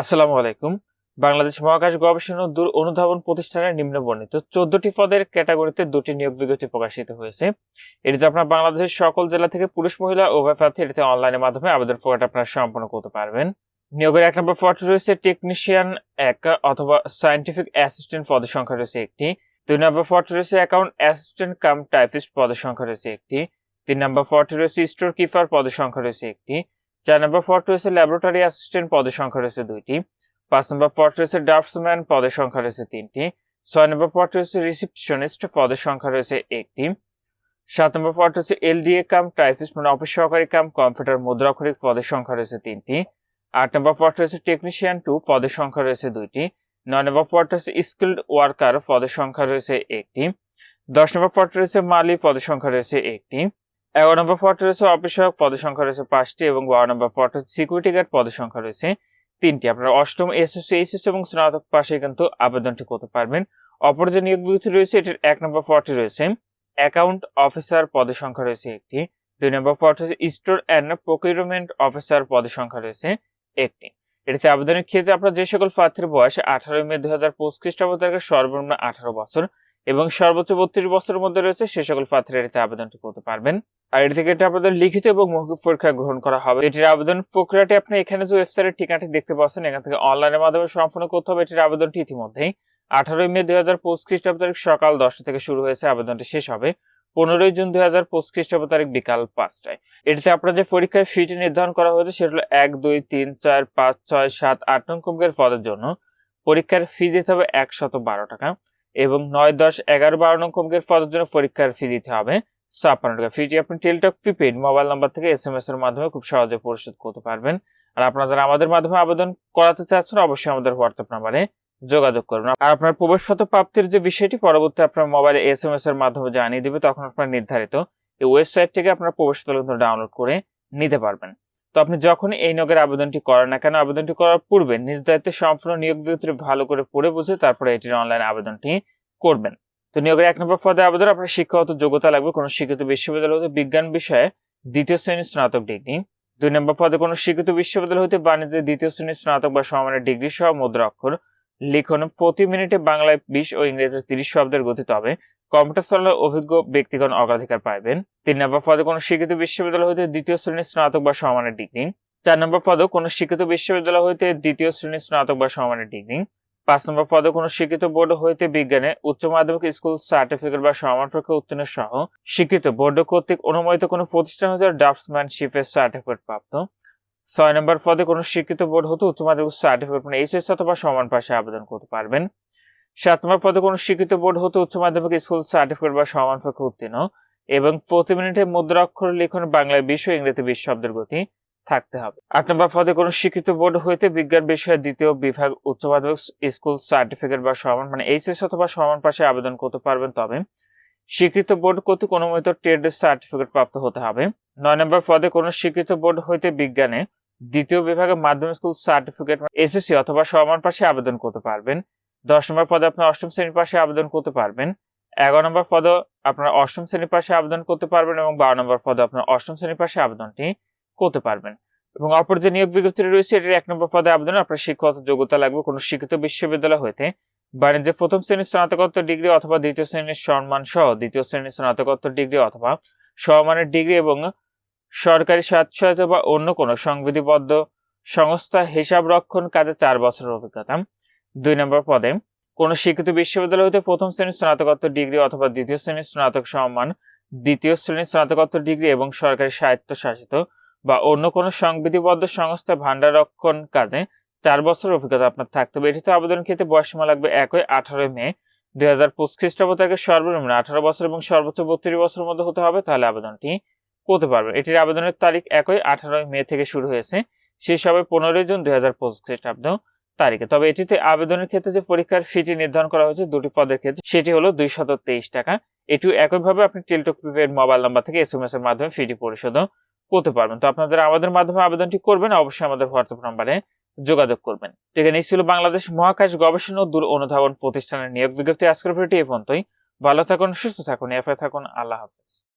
আসসালামু আলাইকুম। বাংলাদেশ মহাকাশ গবেষণা দূর অনুধাবন প্রতিষ্ঠানের নিম্ন বর্ণিত চোদ্দটি পদের ক্যাটাগরিতে দুটি নিয়োগ বিজ্ঞপ্তি প্রকাশিত হয়েছে। এটিতে আপনার বাংলাদেশের সকল জেলা থেকে পুরুষ, মহিলা উভয় প্রার্থী এটিতে অনলাইনের মাধ্যমে আবেদন প্রক্রিয়াটা আপনারা সম্পন্ন করতে পারবেন। নিয়োগের এক নম্বর পদটি রয়েছে টেকনিশিয়ান এক অথবা সায়েন্টিফিক অ্যাসিস্ট্যান্ট পদের সংখ্যা রয়েছে একটি। দুই নম্বর পদটি রয়েছে অ্যাকাউন্ট অ্যাসিস্ট্যান্ট কাম টাইপিস্ট পদের সংখ্যা রয়েছে একটি। তিন নম্বর পদটি রয়েছে স্টোর কিপার পদের সংখ্যা রয়েছে একটি। চার নম্বর পদটি রয়েছে ল্যাবরেটরি অ্যাসিস্ট্যান্ট পদের সংখ্যা রয়েছে দুইটি। পাঁচ নম্বর পদটি রয়েছে ড্রাফটসম্যান পদের সংখ্যা রয়েছে তিনটি। ছয় নম্বর পদটি রয়েছে রিসিপশনিস্ট পদের সংখ্যা রয়েছে একটি। সাত নম্বর পদটি হচ্ছে এলডিএ কাম টাইপিস্ট মানে অফিস সহকারী কাম কম্পিউটার মুদ্রাক্ষরিক পদের সংখ্যা রয়েছে তিনটি। আট নম্বর পদটি রয়েছে টেকনিশিয়ান টু পদের সংখ্যা রয়েছে দুইটি। নয় নম্বর পদটি হচ্ছে স্কিল্ড ওয়ার্কার পদের সংখ্যা রয়েছে একটি। দশ নম্বর পদটি রয়েছে মালি পদের সংখ্যা রয়েছে একটি। এগারো নম্বর পদটি রয়েছে অফিস পদের সংখ্যা রয়েছে পাঁচটি এবং বারো নম্বর হচ্ছে সিকিউরিটি গার্ড পদের সংখ্যা রয়েছে তিনটি। আপনারা অষ্টম এসএসসি এইচএস এবং স্নাতক পাশে কিন্তু আবেদনটি করতে পারবেন। অপর যে নিয়োগ বিজ্ঞপ্তি রয়েছে, এটির এক নম্বর পদটি রয়েছে অ্যাকাউন্ট অফিসার পদের সংখ্যা রয়েছে একটি। দুই নম্বর পদটি হচ্ছে স্টোর অ্যান্ড প্রকিউরমেন্ট অফিসার পদের সংখ্যা রয়েছে একটি। এটিতে আবেদনের ক্ষেত্রে আপনার যে সকল প্রার্থীর বয়স আঠারোই মে দু হাজার পঁচিশ খ্রিস্টাব্দ থেকে সর্বনিম্ন আঠারো বছর। এবং সর্বোচ্চ বত্রিশ বছরের মধ্যে রয়েছে সে সকল প্রার্থীরা এটিতে আবেদনটি করতে পারবেন। আর এটি থেকে এটি আপনাদের লিখিত এবং মৌখিক পরীক্ষা গ্রহণ করা হবে। এটির আবেদন প্রক্রিয়াটি আপনি এখানে যে ওয়েবসাইটের ঠিকানাটি দেখতে পাচ্ছেন, এখান থেকে অনলাইনের মাধ্যমে সম্পন্ন করতে হবে। এটির আবেদনটি ইতিমধ্যেই আঠারোই মে দুই হাজার পঁচিশ খ্রিস্টাব্দ তারিখ সকাল দশটা থেকে শুরু হয়েছে। আবেদনটি শেষ হবে পনেরোই জুন দুই হাজার পঁচিশ খ্রিস্টাব্দ তারিখ বিকাল পাঁচটায়। এটিতে আপনার যে পরীক্ষায় ফিটি নির্ধারণ করা হয়েছে সেটা হলো এক, দুই, তিন, চার, পাঁচ, ছয়, সাত, আট নং কমকের পদের জন্য। পরীক্ষার ফি দিতে হবে একশত বারো টাকা। এবং নয় দশ এগারো বারো নং কমকের পদের জন্য পরীক্ষার ফি দিতে হবে। ছাপ্পান্ন টাকা ফিটি আপনি টেলটক প্রিপেড মোবাইল নাম্বার থেকে এস এম এস এর মাধ্যমে খুব সহজে পরিশোধ করতে পারবেন। আর আপনারা যারা আমাদের মাধ্যমে আবেদন করাতে চাচ্ছেন, অবশ্যই আমাদের হোয়াটসঅ্যাপ নাম্বারে যোগাযোগ করবেন আর আপনার প্রবেশগত প্রাপ্তির যে বিষয়টি, পরবর্তী আপনার মোবাইলে এস এম এস এর মাধ্যমে জানিয়ে দিবে, তখন আপনার নির্ধারিত এই ওয়েবসাইট থেকে আপনার কিন্তু ডাউনলোড করে নিতে পারবেন। তো আপনি যখন এই নিয়োগের আবেদনটি করেন না কেন, আবেদনটি করার পূর্বে নিজ দায়িত্বে সম্পূর্ণ নিয়োগ বিজ্ঞপ্তি ভালো করে পড়ে বুঝে তারপরে এটির অনলাইন আবেদনটি করবেন। তো নিয়োগের এক নম্বর পদে আবেদন আপনার শিক্ষাগত যোগ্যতা লাগবে কোনো শিক্ষিত বিশ্ববিদ্যালয় হতে বিজ্ঞান বিষয়ে দ্বিতীয় শ্রেণির স্নাতক ডিগ্রি। দুই নম্বর পদে কোনো শিক্ষিত বিশ্ববিদ্যালয় হতে বাণিজ্যের দ্বিতীয় শ্রেণির স্নাতক বা সমানের ডিগ্রি সহ মুদ্রা অক্ষর। লিখন প্রতি মিনিটে বাংলায় বিশ ও ইংরেজিতে তিরিশ শব্দের গঠিত হবে। কম্পিউটার চালানোর অভিজ্ঞ ব্যক্তিগণ অগ্রাধিকার পাইবেন। তিন নম্বর পদে কোনো শিক্ষিত বিশ্ববিদ্যালয় হতে দ্বিতীয় শ্রেণির স্নাতক বা সমানের ডিগ্রি। চার নম্বর পদে কোনো শিক্ষিত বিশ্ববিদ্যালয় হইতে দ্বিতীয় শ্রেণির স্নাতক বা সমানের ডিগ্রি। পাঁচ নম্বর পদে কোনো শিক্ষিত বোর্ড হইতে বিজ্ঞানে উচ্চ মাধ্যমিক স্কুল সার্টিফিকেট বা সমানপত্র উত্তীর্ণ সহ শিক্ষিত বোর্ড কর্তৃক অনুমোদিত কোনো প্রতিষ্ঠান হতে ড্রাফটসম্যানশিপের সার্টিফিকেট প্রাপ্ত। ছয় নম্বর পদে কোনো শিক্ষিত বোর্ড হতে উচ্চ মাধ্যমিক সার্টিফিকেট মানে এইচএস অথবা সমান পাশে আবেদন করতে পারবেন। সাত নম্বর পদে কোনো শিক্ষিত বোর্ড হতে উচ্চ মাধ্যমিক স্কুল সার্টিফিকেট বা সমান পক্ষে উত্তীর্ণ এবং প্রতি মিনিটে মুদ্রাক্ষর লিখন বাংলায় বিশ ও ইংরেজি বিশ শব্দের গতি থাকতে হবে। আট নম্বর পদে কোনো শিক্ষিত বোর্ড হইতে বিজ্ঞান বিষয়ের দ্বিতীয় বিভাগ, উচ্চ মাধ্যমিক স্কুল সার্টিফিকেট বা সমান মানে এইচএস অথবা সমান পাশে আবেদন করতে পারবেন তবে স্বীকৃত বোর্ড কর্তৃক অনুমোদিত ট্রেড সার্টিফিকেট প্রাপ্ত হতে হবে। নয় নম্বর পদে কোনো স্বীকৃত বোর্ড হইতে বিজ্ঞানে দ্বিতীয় বিভাগে মাধ্যমিক স্কুল সার্টিফিকেট এসএসসি অথবা সমান পাশে আবেদন করতে পারবেন। দশ নম্বর পদে আপনার অষ্টম শ্রেণির পাশে আবেদন করতে পারবেন। এগারো নম্বর পদে আপনার অষ্টম শ্রেণির পাশে আবেদন করতে পারবেন এবং বারো নম্বর পদে আপনার অষ্টম শ্রেণির পাশে আবেদনটি করতে পারবেন। এবং অপর যে নিয়োগ বিজ্ঞপ্তি রয়েছে, এটির এক নম্বর পদে আবেদন আপনার শিক্ষাগত যোগ্যতা লাগবে কোনো শিক্ষিত বিশ্ববিদ্যালয় হইতে। বাণিজ্যে প্রথম শ্রেণির স্নাতকোত্তর ডিগ্রি অথবা দ্বিতীয় শ্রেণির সম্মান সহ দ্বিতীয় শ্রেণির স্নাতকোত্তর ডিগ্রি অথবা সমমানের ডিগ্রি এবং সরকারি স্বায়ত্তশাসিত বা অন্য কোনো সংবিধিবদ্ধ সংস্থা হিসাব রক্ষণ কাজে চার বছরের অভিজ্ঞতা। দুই নম্বর পদে, কোনো শিক্ষিত বিশ্ববিদ্যালয় হতে প্রথম শ্রেণির স্নাতকোত্তর ডিগ্রি অথবা দ্বিতীয় শ্রেণির স্নাতক সম্মান দ্বিতীয় শ্রেণির স্নাতকোত্তর ডিগ্রি এবং সরকারি স্বায়ত্তশাসিত বা অন্য কোনো সংবিধিবদ্ধ সংস্থা ভান্ডার রক্ষণ কাজে চার বছর অভিজ্ঞতা আপনার থাকতে হবে। এটিতে আবেদন ক্ষেত্রে বয়সীমা লাগবে একই আঠারোই মে দুই হাজার পঁচিশ খ্রিস্টাব্দ থেকে সর্বনিম্ন আঠারো বছর এবং সর্বোচ্চ বত্রিশ বছরের মধ্যে হতে হবে। তাহলে আবেদনটি করতে পারবেন। এটির আবেদনের তারিখ একই আঠারোই মে থেকে শুরু হয়েছে। শেষ হবে পনেরোই জুন দুই হাজার পঁচিশ খ্রিস্টাব্দ তারিখে। তবে এটিতে আবেদনের ক্ষেত্রে যে পরীক্ষার ফিটি নির্ধারণ করা হয়েছে দুটি পদের ক্ষেত্রে, সেটি হলো দুই শত তেইশ টাকা। এটিও একইভাবে আপনি টেলটক প্রিপেড মোবাইল নাম্বার থেকে এস এম এস এর মাধ্যমে ফিটি পরিশোধ করতে পারবেন। তো আপনাদের আমাদের মাধ্যমে আবেদনটি করবেন, অবশ্যই আমাদের হোয়াটসঅ্যাপ নাম্বারে যোগাযোগ করবেন। এখানে ছিল বাংলাদেশ মহাকাশ গবেষণা ও দূর অনুধাবন প্রতিষ্ঠানের নিয়োগ বিজ্ঞপ্তি। আজকের ভিডিওটি এ পর্যন্তই। ভালো থাকুন, সুস্থ থাকুন এফআই থাকুন। আল্লাহ হাফেজ।